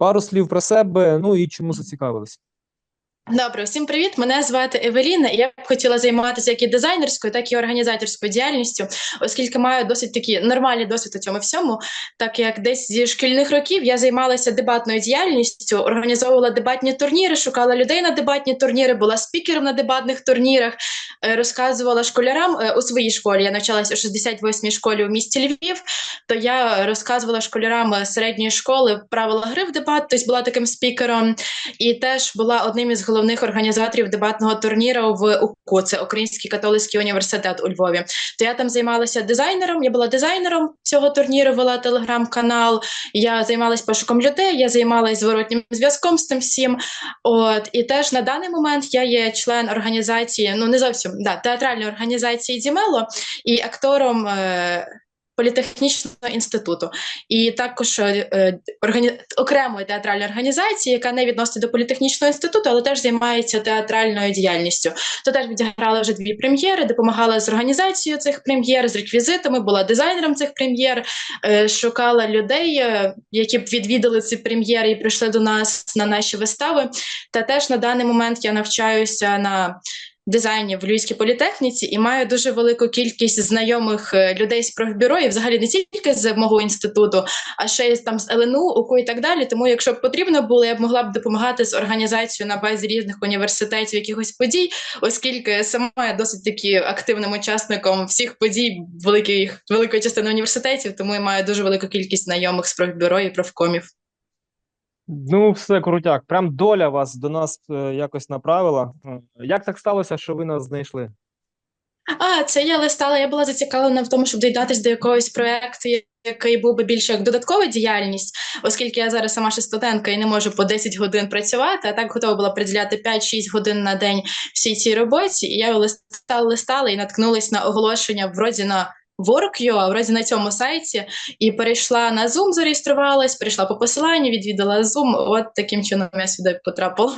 Пару слів про себе, ну і чому зацікавились. Добре, всім привіт. Мене звати Евеліна. Я б хотіла займатися як і дизайнерською, так і організаторською діяльністю, оскільки маю досить такі нормальний досвід у цьому всьому. Так як десь зі шкільних років я займалася дебатною діяльністю, організовувала дебатні турніри, шукала людей на дебатні турніри, була спікером на дебатних турнірах, е, розказувала школярам е, у своїй школі. Я навчалася у 68-й школі у місті Львів. То я розказувала школярам е, середньої школи правила гри в дебат, тобто була таким спікером, і теж була одним із головних організаторів дебатного турніру в УКУ, це Український католицький університет у Львові. То я там займалася дизайнером. Я була дизайнером цього турніру, вела телеграм-канал. Я займалася пошуком людей, я займалася зворотнім зв'язком з тим всім. От і теж на даний момент я є член організації, ну не зовсім да, театральної організації Дімело і актором. Е- Політехнічного інституту, і також е, органі... окремої театральної організації, яка не відноситься до політехнічного інституту, але теж займається театральною діяльністю. То теж відіграла вже дві прем'єри, допомагала з організацією цих прем'єр, з реквізитами, була дизайнером цих прем'єр, е, шукала людей, е, які б відвідали ці прем'єри і прийшли до нас на наші вистави. Та теж на даний момент я навчаюся на дизайні в Львівській політехніці і маю дуже велику кількість знайомих е, людей з профбюро, і взагалі не тільки з мого інституту, а ще й там з ЛНУ, УКУ і так далі. Тому, якщо б потрібно було, я б могла б допомагати з організацією на базі різних університетів якихось подій, оскільки сама я досить таки активним учасником всіх подій великих великої частини університетів, тому я маю дуже велику кількість знайомих з профбюро і профкомів. Ну, все крутяк. Прям доля вас до нас е, якось направила. Е, Як так сталося, що ви нас знайшли? А, це я листала. Я була зацікавлена в тому, щоб доєднатися до якогось проєкту, який був би більше як додаткова діяльність, оскільки я зараз сама ще студентка і не можу по 10 годин працювати, а так готова була приділяти 5-6 годин на день всій цій роботі. І я листала, листала і наткнулась на оголошення вроді на Work.ua, вроді на цьому сайті, і перейшла на Zoom, зареєструвалась, перейшла по посиланню, відвідала Zoom. От таким чином я сюди потрапила.